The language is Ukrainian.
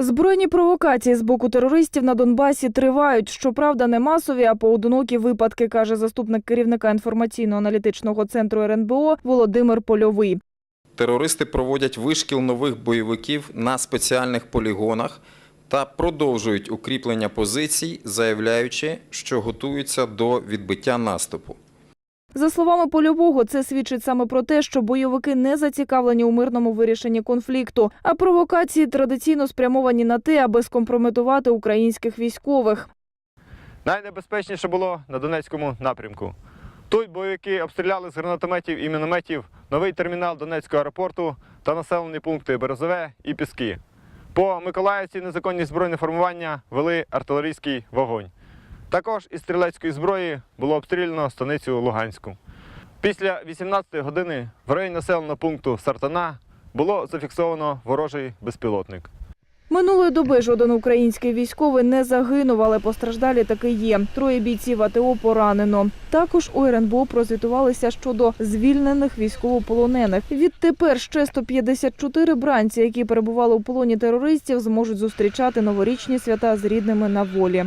Збройні провокації з боку терористів на Донбасі тривають. Щоправда, не масові, а поодинокі випадки, каже заступник керівника інформаційно-аналітичного центру РНБО Володимир Польовий. Терористи проводять вишкіл нових бойовиків на спеціальних полігонах та продовжують укріплення позицій, заявляючи, що готуються до відбиття наступу. За словами Польового, це свідчить саме про те, що бойовики не зацікавлені у мирному вирішенні конфлікту, а провокації традиційно спрямовані на те, аби скомпрометувати українських військових. Найнебезпечніше було на Донецькому напрямку. Тут бойовики обстріляли з гранатометів і мінометів новий термінал Донецького аеропорту та населені пункти Березове і Піски. По Миколаївці незаконні збройні формування вели артилерійський вогонь. Також із стрілецької зброї було обстріляно станицю Луганську. Після 18-ї години в районі населеного пункту Сартана було зафіксовано ворожий безпілотник. Минулої доби жоден український військовий не загинув, але постраждалі таки є. Троє бійців АТО поранено. Також у РНБО прозвітувалися щодо звільнених військовополонених. Відтепер ще 154 бранці, які перебували у полоні терористів, зможуть зустрічати новорічні свята з рідними на волі.